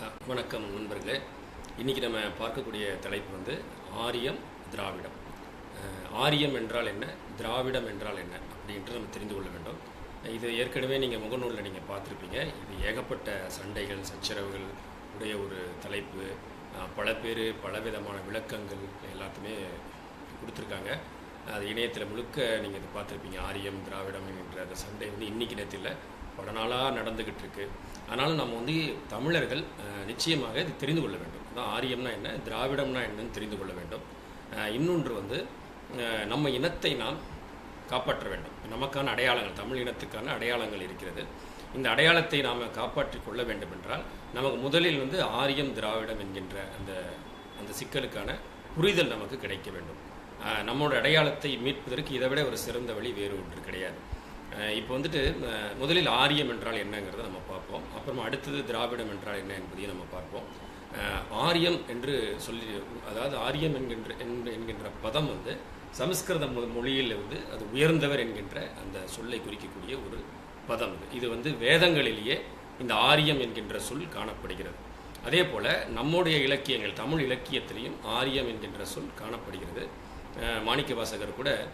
வணக்கம் நண்பர்களே. இன்றைக்கி நம்ம பார்க்கக்கூடிய தலைப்பு வந்து ஆரியம் திராவிடம். ஆரியம் என்றால் என்ன திராவிடம் என்றால் என்ன அப்படின்ட்டு நம்ம தெரிந்து கொள்ள வேண்டும். இது ஏற்கனவே நீங்கள் முகநூலில் நீங்கள் பார்த்துருப்பீங்க. இது ஏகப்பட்ட சண்டைகள் சச்சரவுகள் உடைய ஒரு தலைப்பு. பல பேர் பலவிதமான விளக்கங்கள் எல்லாத்துமே கொடுத்துருக்காங்க. அது இணையத்தில் முழுக்க நீங்கள் இது பார்த்துருப்பீங்க. ஆரியம் திராவிடம் என்ற அந்த சண்டை வந்து இன்னைக்கு நேரத்தில் பல நாளாக நடந்துக்கிட்டு இருக்கு அதனால் நம்ம வந்து தமிழர்கள் நிச்சயமாக இது தெரிந்து கொள்ள வேண்டும். அதான் ஆரியம்னா என்ன திராவிடம்னா என்னன்னு தெரிந்து கொள்ள வேண்டும். இன்னொன்று வந்து நம்ம இனத்தை நாம் காப்பாற்ற வேண்டும். நமக்கான அடையாளங்கள் தமிழ் இனத்துக்கான அடையாளங்கள் இருக்கிறது. இந்த அடையாளத்தை நாம் காப்பாற்றி கொள்ள வேண்டும் என்றால் நமக்கு முதலில் வந்து ஆரியம் திராவிடம் என்கின்ற அந்த அந்த சிக்கலுக்கான புரிதல் நமக்கு கிடைக்க வேண்டும். நம்மளோட அடையாளத்தை மீட்பதற்கு இதை விட ஒரு சிறந்த வழி வேறு ஒன்று கிடையாது. இப்போ வந்துட்டு முதலில் ஆரியம் என்றால் என்னங்கிறத நம்ம பார்ப்போம். அப்புறமா அடுத்தது திராவிடம் என்றால் என்ன என்பதையும் நம்ம பார்ப்போம். ஆரியம் என்று சொல்லி அதாவது ஆரியம் என்கின்ற என்கின்ற- என்கின்ற பதம் வந்து சமஸ்கிருத மொழியில் வந்து அது உயர்ந்தவர் என்கின்ற அந்த சொல்லை குறிக்கக்கூடிய ஒரு பதம் இது. இது வந்து வேதங்களிலேயே இந்த ஆரியம் என்கின்ற சொல் காணப்படுகிறது. அதே போல் நம்முடைய இலக்கியங்கள் தமிழ் இலக்கியத்திலையும் ஆரியம் என்கின்ற சொல் காணப்படுகிறது. மாணிக்கவாசகர் மாணிக்க வாசகர் கூட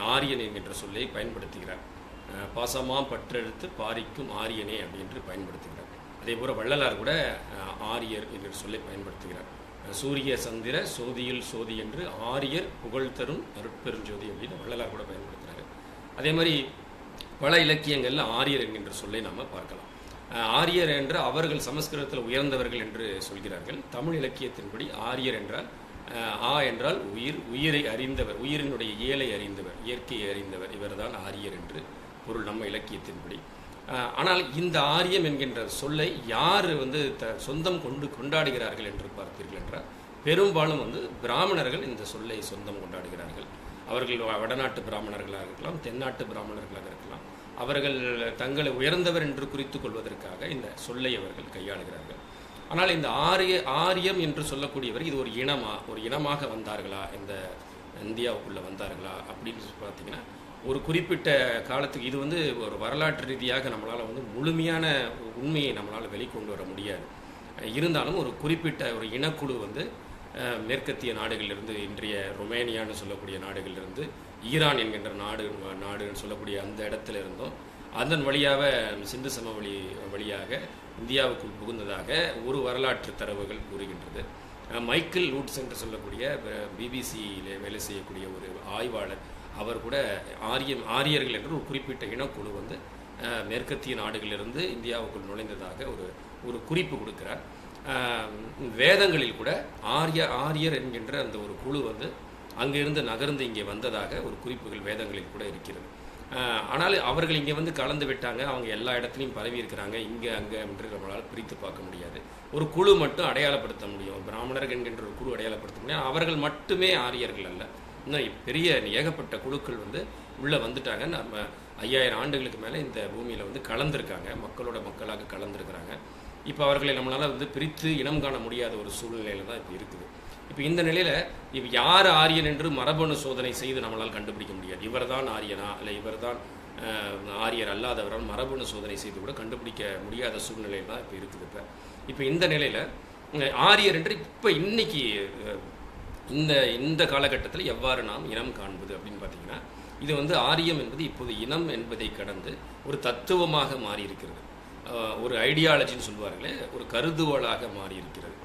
ஆரியன் என்கின்ற சொல்லை பயன்படுத்துகிறார். பாசமாம் பற்றெடுத்து பாரிக்கும் ஆரியனே அப்படின்று பயன்படுத்துகிறார். அதே போல் வள்ளலார் கூட ஆரியர் என்ற சொல்லை பயன்படுத்துகிறார். சூரிய சந்திர சோதியில் சோதி என்று ஆரியர் புகழ் தரும் அருட்பெருஞ்சோதி அப்படின்னு வள்ளலார் கூட பயன்படுத்துகிறாரு அதே மாதிரி பல இலக்கியங்களில் ஆரியர் என்கின்ற சொல்லை நாம் பார்க்கலாம். ஆரியர் என்ற அவர்கள் சமஸ்கிருதத்தில் உயர்ந்தவர்கள் என்று சொல்கிறார்கள். தமிழ் இலக்கியத்தின்படி ஆரியர் என்றால் ஆ என்றால் உயிர் உயிரை அறிந்தவர் உயிரினுடைய இயலை அறிந்தவர் இயற்கையை அறிந்தவர் இவர்தான் ஆரியர் என்று பொருள் நம்ம இலக்கியத்தின்படி. ஆனால் இந்த ஆரியம் என்கின்ற சொல்லை யார் வந்து த சொந்தம் கொண்டு கொண்டாடுகிறார்கள் என்று பார்த்தீர்கள் என்றால் பெரும்பாலும் வந்து பிராமணர்கள் இந்த சொல்லை சொந்தம் கொண்டாடுகிறார்கள். அவர்கள் வடநாட்டு பிராமணர்களாக இருக்கலாம் தென்னாட்டு பிராமணர்களாக இருக்கலாம். அவர்கள் தங்களை உயர்ந்தவர் என்று குறித்து கொள்வதற்காக இந்த சொல்லை அவர்கள் கையாளுகிறார்கள். ஆனால் இந்த ஆரிய ஆரியம் என்று சொல்லக்கூடியவர் இது ஒரு இனமா ஒரு இனமாக வந்தார்களா? இந்த இந்தியாவுக்குள்ளே வந்தார்களா? அப்படின்னு பார்த்தீங்கன்னா ஒரு குறிப்பிட்ட காலத்துக்கு இது வந்து ஒரு வரலாற்று ரீதியாக நம்மளால் வந்து முழுமையான உண்மையை நம்மளால் வெளிக்கொண்டு வர முடியாது. இருந்தாலும் ஒரு குறிப்பிட்ட ஒரு இனக்குழு வந்து மேற்கத்திய நாடுகளிலிருந்து இன்றைய ரொமேனியான்னு சொல்லக்கூடிய நாடுகளிலிருந்து ஈரான் என்கின்ற நாடு நாடுன்னு சொல்லக்கூடிய அந்த இடத்துல இருந்தும் அதன் வழியாக சிந்து சமவெளி வழியாக இந்தியாவுக்குள் புகுந்ததாக ஒரு வரலாற்று தரவுகள் கூறுகின்றது. மைக்கேல் லூட்ஸ் என்று சொல்லக்கூடிய பிபிசியில் வேலை செய்யக்கூடிய ஒரு ஆய்வாளர் அவர் கூட ஆரியம் ஆரியர்கள் என்று ஒரு குறிப்பிட்ட இனக்குழு வந்து மேற்கத்திய நாடுகளிலிருந்து இந்தியாவுக்குள் நுழைந்ததாக ஒரு ஒரு குறிப்பு கொடுக்கிறார். வேதங்களில் கூட ஆரிய ஆரியர் என்கின்ற அந்த ஒரு குழு வந்து அங்கிருந்து நகர்ந்து இங்கே வந்ததாக ஒரு குறிப்புகள் வேதங்களில் கூட இருக்கிறது. ஆனால் அவர்கள் இங்கே வந்து கலந்து விட்டாங்க. அவங்க எல்லா இடத்துலையும் பரவி இருக்கிறாங்க. இங்கே அங்கே என்று நம்மளால் பிரித்து பார்க்க முடியாது. ஒரு குழு மட்டும் அடையாளப்படுத்த முடியும். பிராமணர்கள் என்கின்ற ஒரு குழு அடையாளப்படுத்த முடியும் அவர்கள் மட்டுமே ஆரியர்கள் அல்ல. இன்னும் பெரிய ஏகப்பட்ட குழுக்கள் வந்து உள்ளே வந்துட்டாங்க. நம்ம ஐயாயிரம் ஆண்டுகளுக்கு மேலே இந்த பூமியில் வந்து கலந்துருக்காங்க. மக்களோட மக்களாக கலந்துருக்கிறாங்க. இப்போ அவர்களை நம்மளால் வந்து பிரித்து இனம் காண முடியாத ஒரு சூழ்நிலையில் தான் இப்போ இருக்குது. இப்போ இந்த நிலையில் இப்போ யார் ஆரியன் என்று மரபணு சோதனை செய்து நம்மளால் கண்டுபிடிக்க முடியாது. இவர்தான் ஆரியனா? இல்லை இவர்தான் தான் ஆரியர் அல்லாதவரால் மரபணு சோதனை செய்து கூட கண்டுபிடிக்க முடியாத சூழ்நிலையில் தான் இப்போ இருக்குது இப்போ. இப்போ இந்த நிலையில் ஆரியர் என்று இப்போ இன்னைக்கு இந்த இந்த காலகட்டத்தில் எவ்வாறு நாம் இனம் காண்பது அப்படின்னு பார்த்தீங்கன்னா இது வந்து ஆரியம் என்பது இப்போது இனம் என்பதை கடந்து ஒரு தத்துவமாக மாறி இருக்கிறது ஒரு ஐடியாலஜின்னு சொல்லுவார்களே ஒரு கருதுகோளாக மாறி இருக்கிறது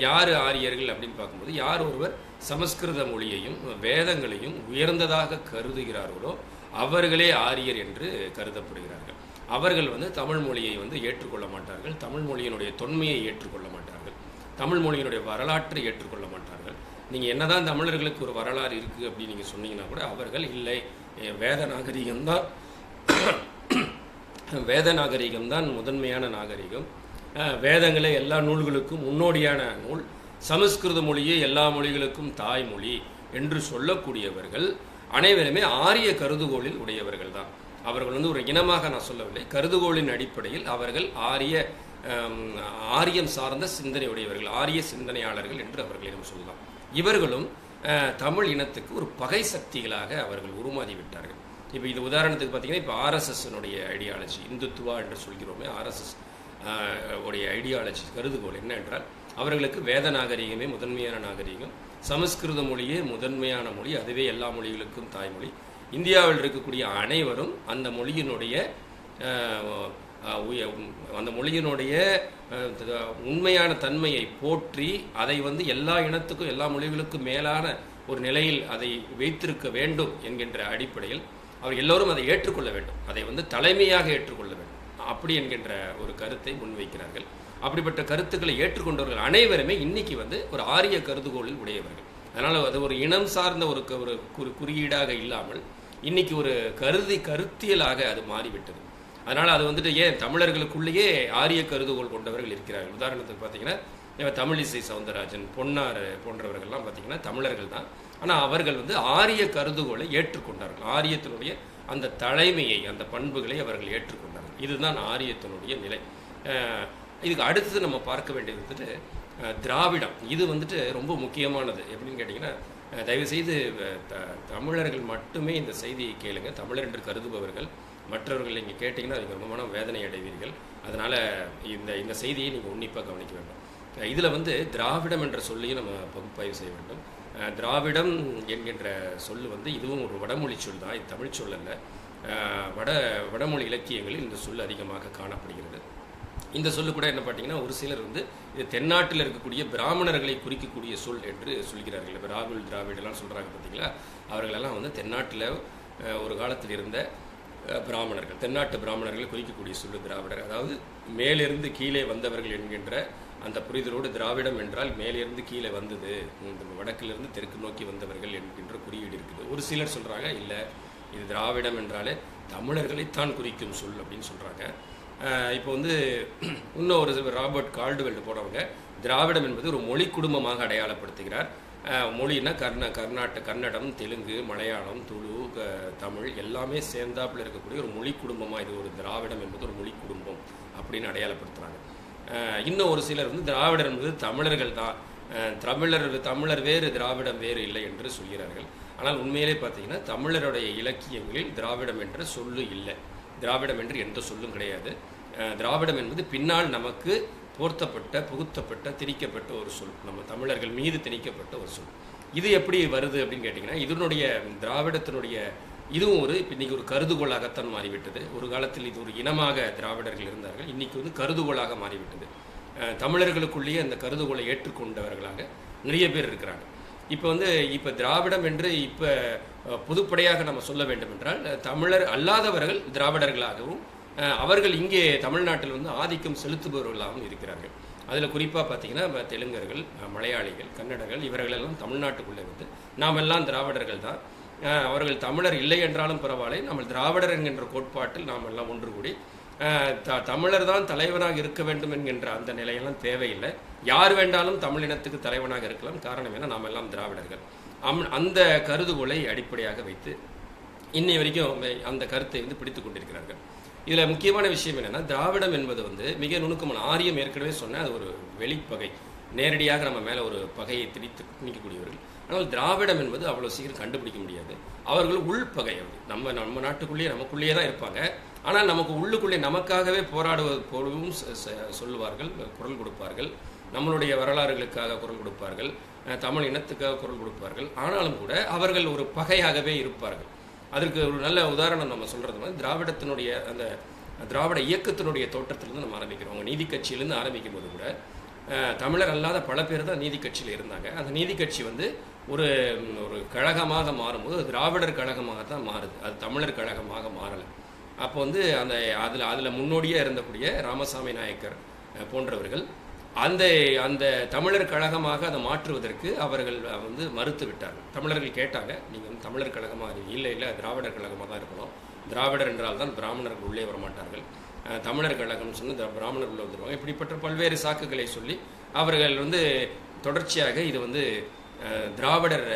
யார் ஆரியர்கள் அப்படின்னு பார்க்கும்போது யார் ஒருவர் சமஸ்கிருத மொழியையும் வேதங்களையும் உயர்ந்ததாக கருதுகிறார்களோ அவர்களே ஆரியர் என்று கருதப்படுகிறார்கள். அவர்கள் வந்து தமிழ் மொழியை வந்து ஏற்றுக்கொள்ள மாட்டார்கள் தமிழ் மொழியினுடைய தொன்மையை ஏற்றுக்கொள்ள மாட்டார்கள் தமிழ் மொழியினுடைய வரலாற்றை ஏற்றுக்கொள்ள நீங்கள் என்னதான் தமிழர்களுக்கு ஒரு வரலாறு இருக்குது அப்படின்னு நீங்கள் சொன்னீங்கன்னா கூட அவர்கள் இல்லை. வேத நாகரிகம்தான். வேத நாகரிகம் தான் முதன்மையான நாகரிகம். வேதங்களே எல்லா நூல்களுக்கும் முன்னோடியான நூல். சமஸ்கிருத மொழியே எல்லா மொழிகளுக்கும் தாய்மொழி என்று சொல்லக்கூடியவர்கள் அனைவருமே ஆரிய கருதுகோளில் உடையவர்கள் தான் அவர்கள் வந்து ஒரு இனமாக நான் சொல்லவில்லை. கருதுகோளின் அடிப்படையில் அவர்கள் ஆரிய ஆரியம் சார்ந்த சிந்தனை உடையவர்கள் ஆரிய சிந்தனையாளர்கள் என்று அவர்களை சொல்லலாம் இவர்களும் தமிழ் இனத்துக்கு ஒரு பகை சக்திகளாக அவர்கள் உருமாறி விட்டார்கள். இப்போ இது உதாரணத்துக்கு பார்த்தீங்கன்னா இப்போ ஆர்எஸ்எஸ்னுடைய ஐடியாலஜி இந்துத்துவா என்று சொல்கிறோமே ஆர்எஸ்எஸ் உடைய ஐடியாலஜி கருதுகோள் என்ன என்றால் அவர்களுக்கு வேத நாகரிகமே முதன்மையான நாகரிகம் சமஸ்கிருத மொழியே முதன்மையான மொழி அதுவே எல்லா மொழிகளுக்கும் தாய்மொழி. இந்தியாவில் இருக்கக்கூடிய அனைவரும் அந்த மொழியினுடைய அந்த மொழியினுடைய உண்மையான தன்மையை போற்றி அதை வந்து எல்லா இனத்துக்கும் எல்லா மொழிகளுக்கும் மேலான ஒரு நிலையில் அதை வைத்திருக்க வேண்டும் என்கின்ற அடிப்படையில் அவர் எல்லோரும் அதை ஏற்றுக்கொள்ள வேண்டும். அதை வந்து தலைமையாக ஏற்றுக்கொள்ள வேண்டும். அப்படி என்கின்ற ஒரு கருத்தை முன்வைக்கிறார்கள். அப்படிப்பட்ட கருத்துக்களை ஏற்றுக்கொண்டவர்கள் அனைவருமே இன்னைக்கு வந்து ஒரு ஆரிய கருதுகோளில் உடையவர்கள். அதனால் அது ஒரு இனம் சார்ந்த ஒரு க- ஒரு குறியீடாக இல்லாமல் இன்னைக்கு ஒரு கருதி கருத்தியலாக அது மாறிவிட்டது. அதனால் அது வந்துட்டு ஏன் தமிழர்களுக்குள்ளேயே ஆரிய கருதுகோள் கொண்டவர்கள் இருக்கிறார்கள்? உதாரணத்துக்கு பார்த்தீங்கன்னா இப்ப தமிழிசை சவுந்தரராஜன் பொன்னார் போன்றவர்கள்லாம் பார்த்தீங்கன்னா தமிழர்கள் தான். ஆனால் அவர்கள் வந்து ஆரிய கருதுகோளை ஏற்றுக்கொண்டார்கள். ஆரியத்தினுடைய அந்த தலைமையை அந்த பண்புகளை அவர்கள் ஏற்றுக்கொண்டார்கள். இதுதான் ஆரியத்தினுடைய நிலை. இதுக்கு அடுத்தது நம்ம பார்க்க வேண்டியது வந்துட்டு திராவிடம். இது வந்துட்டு ரொம்ப முக்கியமானது. எப்படின்னு கேட்டிங்கன்னா தயவுசெய்து த- தமிழர்கள் மட்டுமே இந்த செய்தியை கேளுங்க. தமிழர் என்று கருதுபவர்கள் மற்றவர்கள் நீங்கள் கேட்டிங்கன்னா அதுக்கு ரொம்ப மன வேதனை அடைவீர்கள். அதனால் இந்த இந்த செய்தியை நீங்கள் உன்னிப்பாக கவனிக்க வேண்டும். இதில் வந்து திராவிடம் என்ற சொல்லையும் நம்ம பகுப்பாய்வு செய்ய வேண்டும். திராவிடம் என்கின்ற சொல் வந்து இதுவும் ஒரு வடமொழி சொல் தான் இது தமிழ் சொல் அல்ல. வட வடமொழி இலக்கியங்களில் இந்த சொல் அதிகமாக காணப்படுகிறது. இந்த சொல்லு கூட என்ன பார்த்தீங்கன்னா ஒரு சிலர் வந்து இது தென்னாட்டில் இருக்கக்கூடிய பிராமணர்களை குறிக்கக்கூடிய சொல் என்று சொல்கிறார்கள். இப்போ ராகுல் திராவிடெல்லாம் சொல்கிறாங்க பார்த்தீங்களா அவர்களெல்லாம் வந்து தென்னாட்டில் ஒரு காலத்தில் இருந்த பிராமணர்கள் தென்னாட்டு பிராமணர்களை குறிக்கக்கூடிய சொல்லு திராவிடர். அதாவது மேலிருந்து கீழே வந்தவர்கள் என்கின்ற அந்த புரிதலோடு திராவிடம் என்றால் மேலிருந்து கீழே வந்தது இந்த வடக்கிலிருந்து தெற்கு நோக்கி வந்தவர்கள் என்கின்ற குறியீடு இருக்குது. ஒரு சிலர் சொல்கிறாங்க இல்லை இது திராவிடம் என்றாலே தமிழர்களைத்தான் குறிக்கும் சொல் அப்படின்னு சொல்கிறாங்க இப்போ வந்து இன்னும் ஒரு ராபர்ட் கால்டுவெல்டு போனவங்க திராவிடம் என்பது ஒரு மொழி குடும்பமாக அடையாளப்படுத்துகிறார். மொழினா கர்ண கர்நாடக கன்னடம் தெலுங்கு மலையாளம் துளு க- தமிழ் எல்லாமே சேர்ந்தாப்புல இருக்கக்கூடிய ஒரு மொழி குடும்பமாக இது ஒரு திராவிடம் என்பது ஒரு மொழி குடும்பம் அப்படின்னு அடையாளப்படுத்துகிறாங்க இன்னும் ஒரு சிலர் வந்து திராவிடர் என்பது தமிழர்கள் தான். தமிழர் தமிழர் வேறு திராவிடம் வேறு இல்லை என்று சொல்கிறார்கள். ஆனால் உண்மையிலே பார்த்தீங்கன்னா தமிழருடைய இலக்கியங்களில் திராவிடம் என்ற சொல்லு இல்லை. திராவிடம் என்று எந்த சொல்லும் கிடையாது. திராவிடம் என்பது பின்னால் நமக்கு போர்த்தப்பட்ட புகுத்தப்பட்ட திணிக்கப்பட்ட ஒரு சொல். நம்ம தமிழர்கள் மீது திணிக்கப்பட்ட ஒரு சொல். இது எப்படி வருது அப்படின்னு கேட்டிங்கன்னா இதனுடைய திராவிடத்தினுடைய இதுவும் ஒரு இப்போ இன்னைக்கு ஒரு கருதுகோளாகத்தான் மாறிவிட்டது. ஒரு காலத்தில் இது ஒரு இனமாக திராவிடர்கள் இருந்தார்கள். இன்னைக்கு வந்து கருதுகோளாக மாறிவிட்டது. தமிழர்களுக்குள்ளேயே அந்த கருதுகோளை ஏற்றுக்கொண்டவர்களாக நிறைய பேர் இருக்கிறாங்க. இப்போ வந்து இப்போ திராவிடம் என்று இப்போ புதுப்படையாக நம்ம சொல்ல வேண்டும் என்றால் தமிழர் அல்லாதவர்கள் திராவிடர்களாகவும் அவர்கள் இங்கே தமிழ்நாட்டில் வந்து ஆதிக்கம் செலுத்துபவர்களாகவும் இருக்கிறார்கள். அதில் குறிப்பாக பார்த்தீங்கன்னா நம்ம தெலுங்கர்கள் மலையாளிகள் கன்னடர்கள் இவர்களெல்லாம் தமிழ்நாட்டுக்குள்ளே வந்து நாம் எல்லாம் திராவிடர்கள் தான். அவர்கள் தமிழர் இல்லை என்றாலும் பரவாயில்லை நம்ம திராவிடர் என்கின்ற கோட்பாட்டில் நாம் எல்லாம் ஒன்று கூடி த- தமிழர் தான் தலைவனாக இருக்க வேண்டும் என்கின்ற அந்த நிலையெல்லாம் தேவையில்லை. யார் வேண்டாலும் தமிழினத்துக்கு தலைவனாக இருக்கலாம் காரணம் என்ன? நாம் எல்லாம் திராவிடர்கள். அம் அந்த கருதுகோளை அடிப்படையாக வைத்து இன்னை வரைக்கும் அந்த கருத்தை வந்து பிடித்து கொண்டிருக்கிறார்கள். இதில் முக்கியமான விஷயம் என்னென்னா திராவிடம் என்பது வந்து மிக நுணுக்கமான ஆரியம் ஏற்கனவே சொன்ன அது ஒரு வெளிப்பகை. நேரடியாக நம்ம மேலே ஒரு பகையை திணித்து திணிக்கக்கூடியவர்கள். ஆனால் திராவிடம் என்பது அவ்வளோ சீக்கிரம் கண்டுபிடிக்க முடியாது. அவர்கள் உள்பகை அது. நம்ம நம்ம நாட்டுக்குள்ளேயே நமக்குள்ளேயே தான் இருப்பாங்க. ஆனால் நமக்கு உள்ளுக்குள்ளே நமக்காகவே போராடுவது போலவும் சொல்லுவார்கள் குரல் கொடுப்பார்கள். நம்மளுடைய வரலாறுகளுக்காக குரல் கொடுப்பார்கள். தமிழ் இனத்துக்காக குரல் கொடுப்பார்கள். ஆனாலும் கூட அவர்கள் ஒரு பகையாகவே இருப்பார்கள். அதற்கு ஒரு நல்ல உதாரணம் நம்ம சொல்கிறது வந்து திராவிடத்தினுடைய அந்த திராவிட இயக்கத்தினுடைய தோற்றத்திலிருந்து நம்ம ஆரம்பிக்கிறோம். அவங்க நீதி கட்சியிலேருந்து ஆரம்பிக்கும் போது கூட தமிழர் அல்லாத பல பேர் தான் நீதி கட்சியில் இருந்தாங்க. அந்த நீதி கட்சி வந்து ஒரு ஒரு கழகமாக மாறும்போது திராவிடர் கழகமாக தான் மாறுது. அது தமிழர் கழகமாக மாறலை. அப்போ வந்து அந்த அதில் அதில் முன்னோடியாக இருந்தக்கூடிய ராமசாமி நாயக்கர் போன்றவர்கள் அந்த அந்த தமிழர் கழகமாக அதை மாற்றுவதற்கு அவர்கள் வந்து மறுத்து விட்டார்கள் தமிழர்கள் கேட்டாங்க நீங்கள் வந்து தமிழர் கழகமாக இல்லை இல்லை திராவிடர் கழகமாக தான் இருக்கணும். திராவிடர் என்றால் தான் பிராமணர்கள் உள்ளே வரமாட்டார்கள். தமிழர் கழகம்னு சொன்ன பிராமணர் உள்ளே வந்துருவாங்க. இப்படிப்பட்ட பல்வேறு சாக்குகளை சொல்லி அவர்கள் வந்து தொடர்ச்சியாக இது வந்து திராவிடர்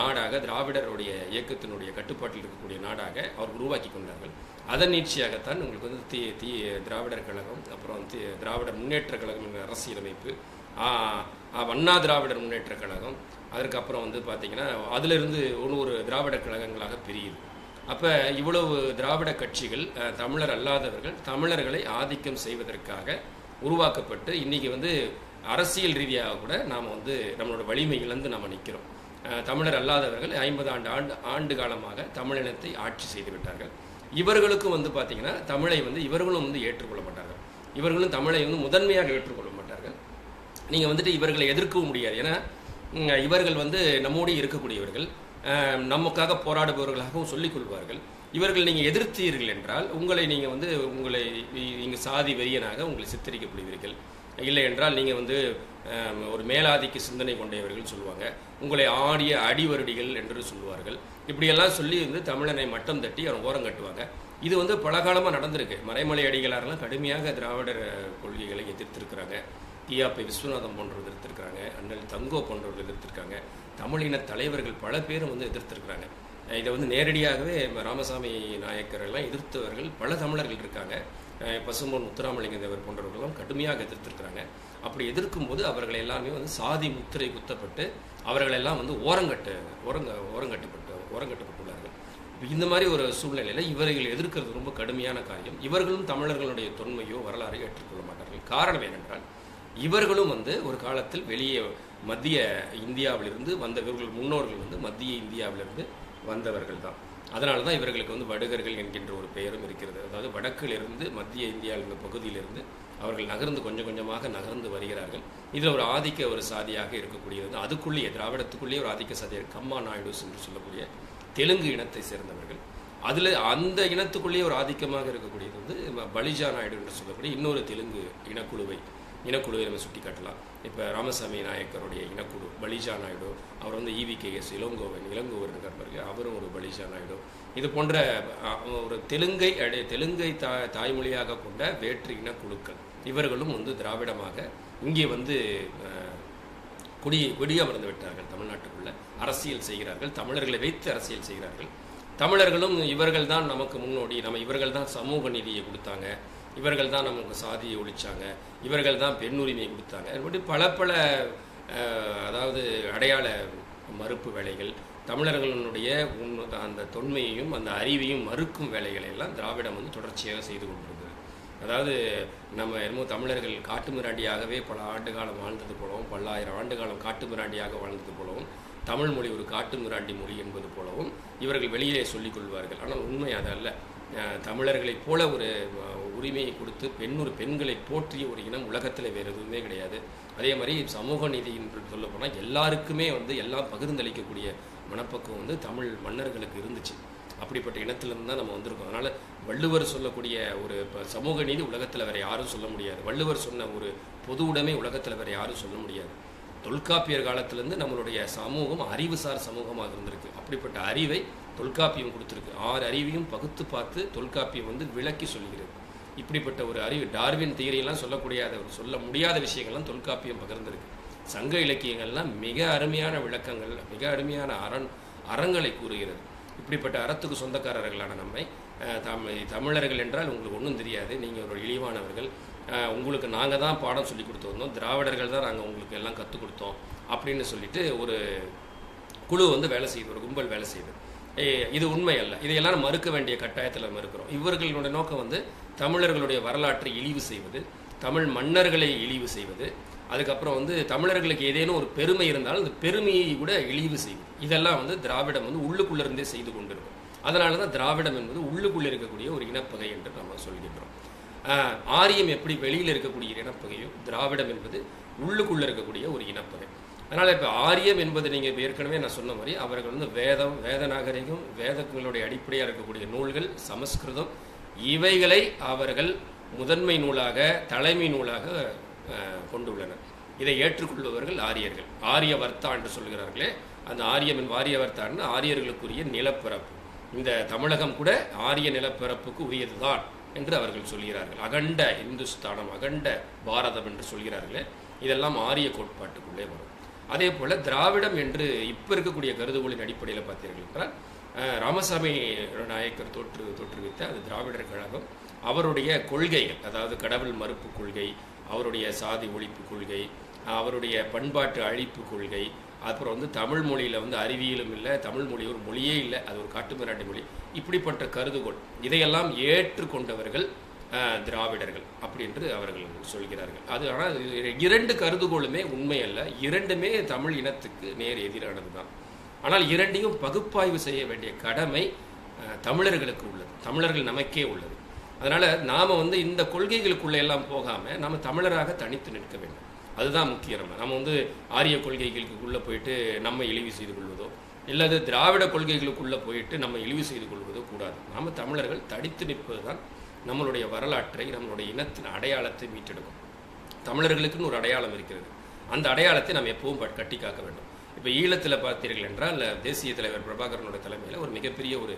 நாடாக திராவிடருடைய இயக்கத்தினுடைய கட்டுப்பாட்டில் இருக்கக்கூடிய நாடாக அவர் உருவாக்கி கொண்டார்கள். அதன் நீட்சியாகத்தான் உங்களுக்கு வந்து தி தி திராவிடர் கழகம் அப்புறம் தி திராவிடர் முன்னேற்ற கழகம் என்ற அரசியலமைப்பு அண்ணா திராவிடர் முன்னேற்ற கழகம் அதற்கப்புறம் வந்து பார்த்தீங்கன்னா அதிலிருந்து ஒரு ஒரு திராவிடர் கழகங்களாக பிரியுது. அப்போ இவ்வளவு திராவிட கட்சிகள் தமிழர் அல்லாதவர்கள் தமிழர்களை ஆதிக்கம் செய்வதற்காக உருவாக்கப்பட்டு இன்னைக்கு வந்து அரசியல் ரீதியாக கூட நாம் வந்து நம்மளோட வலிமை இழந்து நம்ம நிற்கிறோம் தமிழர் அல்லாதவர்கள் ஐம்பது ஆண்டு ஆண்டு ஆண்டு காலமாக தமிழினத்தை ஆட்சி செய்து விட்டார்கள். இவர்களுக்கும் வந்து பார்த்தீங்கன்னா தமிழை வந்து இவர்களும் வந்து ஏற்றுக்கொள்ள மாட்டார்கள் இவர்களும் தமிழை வந்து முதன்மையாக ஏற்றுக்கொள்ள மாட்டார்கள் நீங்கள் வந்துட்டு இவர்களை எதிர்க்கவும் முடியாது. ஏன்னா இவர்கள் வந்து நம்மோடு இருக்கக்கூடியவர்கள். நமக்காக போராடுபவர்களாகவும் சொல்லிக் கொள்வார்கள். இவர்கள் நீங்கள் எதிர்த்தீர்கள் என்றால் உங்களை நீங்கள் வந்து உங்களை நீங்கள் சாதி வெறியனாக உங்களை சித்தரிக்கப்படுவீர்கள் இல்லை என்றால் நீங்கள் வந்து ஒரு மேலாதிக்க சிந்தனை கொண்டவர்கள் சொல்லுவாங்க. உங்களை ஆடிய அடிவருடிகள் என்று சொல்லுவார்கள். இப்படியெல்லாம் சொல்லி வந்து தமிழனை மட்டம் தட்டி அவன் ஓரம் கட்டுவாங்க. இது வந்து பல காலமாக நடந்திருக்கு. மறைமலை அடிகளாரெல்லாம் கடுமையாக திராவிடர் கொள்கைகளை எதிர்த்திருக்கிறாங்க. டிஆபி விஸ்வநாதம் போன்றவர் எதிர்த்திருக்கிறாங்க. அண்ணல் தங்கோ போன்றவர்கள் எதிர்த்திருக்காங்க தமிழின தலைவர்கள் பல பேரும் வந்து எதிர்த்திருக்கிறாங்க. இதை வந்து நேரடியாகவே ராமசாமி நாயக்கர் எல்லாம் எதிர்த்தவர்கள் பல தமிழர்கள் இருக்காங்க. பசும்பொன் முத்துராமலிங்க தேவர் போன்றவர்கள்லாம் கடுமையாக எதிர்த்திருக்கிறாங்க. அப்படி எதிர்க்கும் போது அவர்கள் எல்லாமே வந்து சாதி முத்திரை குத்தப்பட்டு அவர்களெல்லாம் வந்து ஓரங்கட்டு ஓரங்க ஓரங்கட்டப்பட்டு ஓரங்கட்டப்பட்டுள்ளார்கள். இந்த மாதிரி ஒரு சூழ்நிலையில் இவர்கள் எதிர்க்கிறது ரொம்ப கடுமையான காரியம். இவர்களும் தமிழர்களுடைய தொன்மையோ வரலாறை ஏற்றுக்கொள்ள மாட்டார்கள். காரணம் ஏனென்றால் இவர்களும் வந்து ஒரு காலத்தில் வெளியே மத்திய இந்தியாவிலிருந்து வந்த இவர்கள் முன்னோர்கள் வந்து மத்திய இந்தியாவிலிருந்து வந்தவர்கள் தான். அதனால தான் இவர்களுக்கு வந்து வடுகர்கள் என்கின்ற ஒரு பெயரும் இருக்கிறது. அதாவது வடக்கிலிருந்து மத்திய இந்தியாவில் இந்த பகுதியிலிருந்து அவர்கள் நகர்ந்து கொஞ்சம் கொஞ்சமாக நகர்ந்து வருகிறார்கள். இதில் ஒரு ஆதிக்க ஒரு சாதியாக இருக்கக்கூடியது அதுக்குள்ளேயே திராவிடத்துக்குள்ளேயே ஒரு ஆதிக்க சாதியாக கம்மா நாயுடுஸ் என்று சொல்லக்கூடிய தெலுங்கு இனத்தை சேர்ந்தவர்கள். அதில் அந்த இனத்துக்குள்ளேயே ஒரு ஆதிக்கமாக இருக்கக்கூடியது வந்து பலிஜா நாயுடு என்று சொல்லக்கூடிய இன்னொரு தெலுங்கு இனக்குழுவை இனக்குழுவை நம்ம சுட்டி காட்டலாம் இப்போ ராமசாமி நாயக்கருடைய இனக்குழு பலிஜா நாயுடு அவர் வந்து E V K S Elangovan இளங்கோவர் இருக்கார் பாருங்க அவரும் ஒரு பலிஜா நாயுடு. இது போன்ற ஒரு தெலுங்கை அடைய தெலுங்கை தா தாய்மொழியாக கொண்ட வேற்று இனக்குழுக்கள். இவர்களும் வந்து திராவிடமாக இங்கே வந்து குடி குடி குடியமர்ந்து விட்டார்கள் தமிழ்நாட்டுக்குள்ளே. அரசியல் செய்கிறார்கள் தமிழர்களை வைத்து அரசியல் செய்கிறார்கள். தமிழர்களும் இவர்கள் தான் நமக்கு முன்னோடி நம்ம இவர்கள் தான் சமூக நீதியை கொடுத்தாங்க. இவர்கள் தான் நமக்கு சாதியை ஒழிச்சாங்க. இவர்கள் தான் பெண்ணுரிமையை கொடுத்தாங்க. அதுபடி பல பல அதாவது அடையாள மறுப்பு வேலைகள் தமிழர்களுடைய அந்த தொன்மையையும் அந்த அறிவையும் மறுக்கும் வேலைகளை எல்லாம் திராவிடம் வந்து தொடர்ச்சியாக செய்து கொண்டிருந்தது. அதாவது நம்ம என்னமோ தமிழர்கள் காட்டு மிராண்டியாகவே பல ஆண்டு காலம் வாழ்ந்தது போலவும் பல்லாயிரம் ஆண்டு காலம் காட்டு மிராண்டியாக வாழ்ந்தது போலவும் தமிழ் மொழி ஒரு காட்டு மிராண்டி மொழி என்பது போலவும் இவர்கள் வெளியிலே சொல்லிக் கொள்வார்கள். ஆனால் உண்மை அதல்ல தமிழர்களைப் போல ஒரு உரிமையை கொடுத்து பெண்ணொரு பெண்களை போற்றிய ஒரு இனம் உலகத்தில் வேறு எதுவுமே கிடையாது. அதே மாதிரி சமூக நீதி என்று சொல்ல போனால் எல்லாருக்குமே வந்து எல்லாம் பகிர்ந்தளிக்கக்கூடிய மனப்பக்குவம் வந்து தமிழ் மன்னர்களுக்கு இருந்துச்சு. அப்படிப்பட்ட இனத்திலிருந்து தான் நம்ம வந்திருக்கோம். அதனால் வள்ளுவர் சொல்லக்கூடிய ஒரு இப்போ சமூக நீதி உலகத்தில் வேறு யாரும் சொல்ல முடியாது. வள்ளுவர் சொன்ன ஒரு பொது உடைமை உலகத்தில் வேறு யாரும் சொல்ல முடியாது. தொல்காப்பியர் காலத்திலேருந்து நம்மளுடைய சமூகம் அறிவுசார் சமூகமாக இருந்திருக்கு. அப்படிப்பட்ட அறிவை தொல்காப்பியம் கொடுத்துருக்கு. ஆறு அறிவையும் பகுத்து பார்த்து தொல்காப்பியம் வந்து விளக்கி சொல்கிறது இப்படிப்பட்ட ஒரு அறிவு டார்வின் தியரியெல்லாம் சொல்லக்கூடிய ஒரு சொல்ல முடியாத விஷயங்கள்லாம் தொல்காப்பியம் பகிர்ந்திருக்கு. சங்க இலக்கியங்கள்லாம் மிக அருமையான விளக்கங்கள் மிக அருமையான அரண் அறங்களை கூறுகிறது. இப்படிப்பட்ட அறத்துக்கு சொந்தக்காரர்களான நம்மை தமிழ் தமிழர்கள் என்றால் உங்களுக்கு ஒன்றும் தெரியாது. நீங்கள் ஒரு இழிவானவர்கள். உங்களுக்கு நாங்கள் தான் பாடம் சொல்லி கொடுத்து வந்தோம். திராவிடர்கள் தான் நாங்கள் உங்களுக்கு எல்லாம் கற்றுக் கொடுத்தோம் அப்படின்னு சொல்லிட்டு ஒரு குழு வந்து வேலை செய்யுது ஒரு கும்பல் வேலை செய்யுது இது உண்மை அல்ல. இதையெல்லாம் மறுக்க வேண்டிய கட்டாயத்தில் நம்ம இருக்கிறோம் இவர்களுடைய நோக்கம் வந்து தமிழர்களுடைய வரலாற்றை இழிவு செய்வது தமிழ் மன்னர்களை இழிவு செய்வது அதுக்கப்புறம் வந்து தமிழர்களுக்கு ஏதேனும் ஒரு பெருமை இருந்தாலும் அந்த பெருமையை கூட இழிவு செய்வது. இதெல்லாம் வந்து திராவிடம் வந்து உள்ளுக்குள்ளிருந்தே செய்து கொண்டிருக்கும். அதனால தான் திராவிடம் என்பது உள்ளுக்குள்ளே இருக்கக்கூடிய ஒரு இனப்பகை என்று நம்ம சொல்கின்றோம். ஆஹ், ஆரியம் எப்படி வெளியில் இருக்கக்கூடிய இனப்பகையோ திராவிடம் என்பது உள்ளுக்குள்ளே இருக்கக்கூடிய ஒரு இனப்பகை. அதனால் இப்போ ஆரியம் என்பது நீங்கள் ஏற்கனவே நான் சொன்ன மாதிரி அவர்கள் வந்து வேதம் வேத நாகரிகம் வேதங்களுடைய அடிப்படையாக இருக்கக்கூடிய நூல்கள் சமஸ்கிருதம் இவைகளை அவர்கள் முதன்மை நூலாக தலைமை நூலாக கொண்டுள்ளனர். இதை ஏற்றுக்கொள்பவர்கள் ஆரியர்கள். ஆரியவர்த்தா என்று சொல்கிறார்களே அந்த ஆரியம் என் வாரியவர்த்தான்னு ஆரியர்களுக்குரிய நிலப்பரப்பு இந்த தமிழகம் கூட ஆரிய நிலப்பரப்புக்கு உரியதுதான் என்று அவர்கள் சொல்கிறார்கள். அகண்ட இந்துஸ்தானம் அகண்ட பாரதம் என்று சொல்கிறார்களே இதெல்லாம் ஆரிய கோட்பாட்டுக்குள்ளே வரும். அதே போல் திராவிடம் என்று இப்போ இருக்கக்கூடிய கருதுகோளின் அடிப்படையில் பார்த்தீர்கள் என்றால் ராமசாமி நாயக்கர் தோற்று தோற்றுவித்த அது திராவிடர் கழகம். அவருடைய கொள்கைகள் அதாவது கடவுள் மறுப்பு கொள்கை அவருடைய சாதி ஒழிப்பு கொள்கை அவருடைய பண்பாட்டு அழிப்பு கொள்கை அப்புறம் வந்து தமிழ் மொழியில் வந்து அறிவியலும் இல்லை தமிழ் மொழி ஒரு மொழியே இல்லை அது ஒரு காட்டுமிராண்டி மொழி. இப்படிப்பட்ட கருதுகோள் இதையெல்லாம் ஏற்றுக்கொண்டவர்கள் திராவிடர்கள் அப்படி என்று அவர்கள் சொல்கிறார்கள். அது ஆனால் இரண்டு கருதுகோளுமே உண்மை அல்ல இரண்டுமே தமிழ் இனத்துக்கு நேர் எதிரானது தான் ஆனால் இரண்டையும் பகுப்பாய்வு செய்ய வேண்டிய கடமை தமிழர்களுக்கு உள்ளது. தமிழர்கள் நமக்கே உள்ளது. அதனால் நாம் வந்து இந்த கொள்கைகளுக்குள்ளே எல்லாம் போகாமல் நாம் தமிழராக தனித்து நிற்க வேண்டும். அதுதான் முக்கியம் நம்ம. நம்ம வந்து ஆரிய கொள்கைகளுக்குள்ளே போயிட்டு நம்ம இழிவு செய்து கொள்வதோ இல்லது திராவிட கொள்கைகளுக்குள்ளே போயிட்டு நம்ம இழிவு செய்து கொள்வதோ கூடாது. நாம் தமிழர்கள் தடித்து நிற்பதுதான் நம்மளுடைய வரலாற்றை நம்மளுடைய இனத்தின் அடையாளத்தை மீட்டெடுக்கும். தமிழர்களுக்குன்னு ஒரு அடையாளம் இருக்கிறது. அந்த அடையாளத்தை நாம் எப்பவும் கட்டி காக்க வேண்டும். இப்போ ஈழத்தில் பார்த்தீர்கள் என்றால் தேசிய தலைவர் பிரபாகரனோட தலைமையில் ஒரு மிகப்பெரிய ஒரு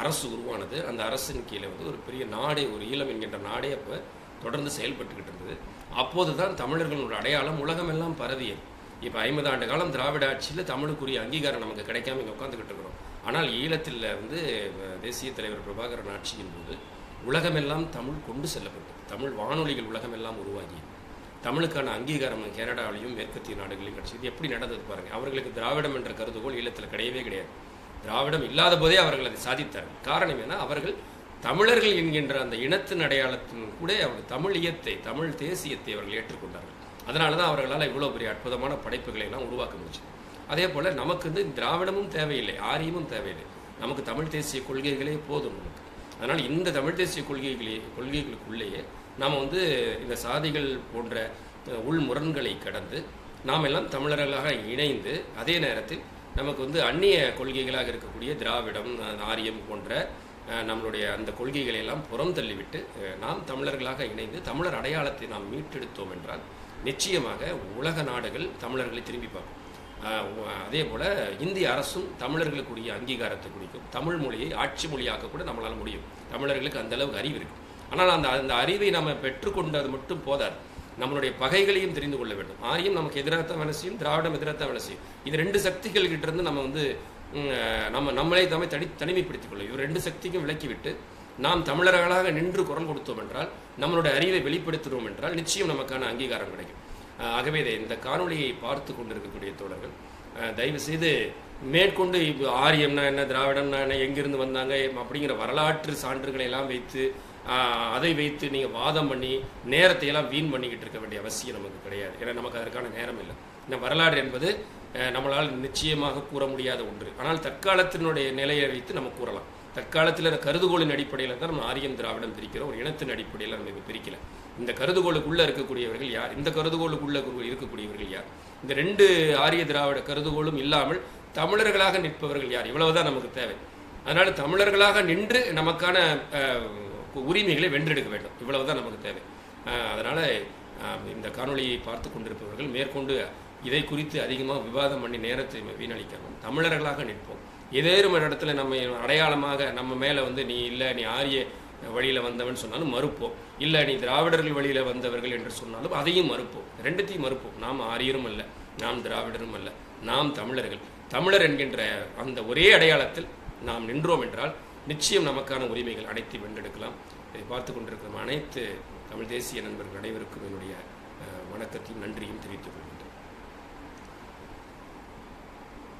அரசு உருவானது. அந்த அரசின் கீழே வந்து ஒரு பெரிய நாடே ஒரு ஈழம் என்கின்ற நாடே அப்போ தொடர்ந்து செயல்பட்டுக்கிட்டு இருந்தது. அப்போது தான் தமிழர்களோட அடையாளம் உலகமெல்லாம் பரவியது. இப்போ ஐம்பது ஆண்டு காலம் திராவிட ஆட்சியில் தமிழுக்குரிய அங்கீகாரம் நமக்கு கிடைக்காம இங்கே உட்காந்துக்கிட்டு இருக்கிறோம். ஆனால் ஈழத்தில் வந்து தேசிய தலைவர் பிரபாகரன் ஆட்சியின் போது உலகமெல்லாம் தமிழ் கொண்டு செல்லப்பட்டது. தமிழ் வானொலிகள் உலகமெல்லாம் உருவாகியது. தமிழுக்கான அங்கீகாரம் கனடாவிலையும் மேற்கத்திய நாடுகளிலும் கிடைச்சது எப்படி நடந்தது பாருங்க. அவர்களுக்கு திராவிடம் என்ற கருதுகோள் ஈழத்தில் கிடையவே கிடையாது. திராவிடம் இல்லாத போதே அவர்கள் அதை சாதித்தார்கள். காரணம் என்ன? அவர்கள் தமிழர்கள் என்கின்ற அந்த இனத்தின் அடையாளத்தின் கூட அவர்கள் தமிழ் இயத்தை தமிழ் தேசியத்தை அவர்கள் ஏற்றுக்கொண்டார்கள். அதனால தான் அவர்களால் இவ்வளோ பெரிய அற்புதமான படைப்புகளை எல்லாம் உருவாக்க முடிச்சு அதே போல் நமக்கு வந்து திராவிடமும் தேவையில்லை ஆரியமும் தேவையில்லை. நமக்கு தமிழ் தேசிய கொள்கைகளே போதும் நமக்கு. அதனால் இந்த தமிழ் தேசிய கொள்கைகளே கொள்கைகளுக்குள்ளேயே நாம் வந்து இந்த சாதிகள் போன்ற உள்முரண்களை கடந்து நாம் எல்லாம் தமிழர்களாக இணைந்து அதே நேரத்தில் நமக்கு வந்து அந்நிய கொள்கைகளாக இருக்கக்கூடிய திராவிடம் ஆரியம் போன்ற நம்மளுடைய அந்த கொள்கைகளை எல்லாம் புறம் தள்ளிவிட்டு நாம் தமிழர்களாக இணைந்து தமிழர் அடையாளத்தை நாம் மீட்டெடுத்தோம் என்றால் நிச்சயமாக உலக நாடுகள் தமிழர்களை திரும்பி பார்க்கும். அதே போல் இந்திய அரசும் தமிழர்களுக்குரிய அங்கீகாரத்தை குறிக்கும் தமிழ் மொழியை ஆட்சி மொழியாக்க கூட நம்மளால் முடியும். தமிழர்களுக்கு அந்த அளவுக்கு அறிவு இருக்கும் ஆனால் அந்த அந்த அறிவை நம்ம பெற்றுக்கொண்டது மட்டும் போதாது. நம்மளுடைய பகைகளையும் தெரிந்து கொள்ள வேண்டும். ஆரியம் நமக்கு எதிராகத்தான் வேலை செய்யும் திராவிடம் எதிராகத்தான் வேலை செய்யும். இது ரெண்டு சக்திகள் கிட்ட இருந்து நம்ம வந்து நம்ம நம்மளே தம்மை தனி தனிமைப்படுத்திக் கொள்ளும் இவர் ரெண்டு சக்திக்கும் விலக்கிவிட்டு நாம் தமிழர்களாக நின்று குரல் கொடுத்தோம் என்றால் நம்மளுடைய அறிவை வெளிப்படுத்தினோம் என்றால் நிச்சயம் நமக்கான அங்கீகாரம் கிடைக்கும். ஆகவே இந்த காணொளியை பார்த்து கொண்டிருக்கக்கூடிய தோழர்கள் அஹ் தயவு செய்து மேற்கொண்டு இப்போ ஆரியம்னா என்ன திராவிடம்னா என்ன எங்கிருந்து வந்தாங்க அப்படிங்கிற வரலாற்று சான்றுகளை எல்லாம் வைத்து அதை வைத்து நீங்கள் வாதம் பண்ணி நேரத்தை எல்லாம் வீண் பண்ணிக்கிட்டு இருக்க வேண்டிய அவசியம் நமக்கு கிடையாது. ஏன்னா நமக்கு அதற்கான நேரம் இல்லை. இந்த வரலாறு என்பது நம்மளால் நிச்சயமாக கூற முடியாத ஒன்று. ஆனால் தற்காலத்தினுடைய நிலையை வைத்து நம்ம கூறலாம். தற்காலத்தில் கருதுகோளின் அடிப்படையில் தான் நம்ம ஆரியம் திராவிடம் பிரிக்கிறோம். ஒரு இனத்தின் அடிப்படையில் நம்ம இப்போ பிரிக்கல. இந்த கருதுகோளுக்குள்ளே இருக்கக்கூடியவர்கள் யார்? இந்த கருதுகோளுக்குள்ளே இருக்கக்கூடியவர்கள் யார்? இந்த ரெண்டு ஆரிய திராவிட கருதுகோளும் இல்லாமல் தமிழர்களாக நிற்பவர்கள் யார்? இவ்வளவுதான் நமக்கு தேவை. அதனால தமிழர்களாக நின்று நமக்கான உரிமைகளை வென்றெடுக்க வேண்டும். இவ்வளவுதான் நமக்கு தேவை. அதனால் இந்த காணொளியை பார்த்து கொண்டிருப்பவர்கள் மேற்கொண்டு இதை குறித்து அதிகமாக விவாதம் பண்ணி நேரத்தை வீணடிக்காமல் தமிழர்களாக நிற்போம். ஏதேறும் ஒரு இடத்துல நம்ம அடையாளமாக நம்ம மேலே வந்து நீ இல்லை நீ ஆரிய வழியில் வந்தவன் சொன்னாலும் மறுப்போம். இல்லை நீ திராவிடர்கள் வழியில் வந்தவர்கள் என்று சொன்னாலும் அதையும் மறுப்போம். ரெண்டுத்தையும் மறுப்போம். நாம் ஆரியரும் அல்ல நாம் திராவிடரும் அல்ல நாம் தமிழர்கள். தமிழர் என்கின்ற அந்த ஒரே அடையாளத்தில் நாம் நின்றோம் என்றால் நிச்சயம் நமக்கான உரிமைகள் அனைத்தையும் வென்றெடுக்கலாம். இதை பார்த்து கொண்டிருக்கும் அனைத்து தமிழ் தேசிய நண்பர்கள் அனைவருக்கும் என்னுடைய வணக்கத்தையும் நன்றியும் தெரிவித்துக் கொள்கிறேன்.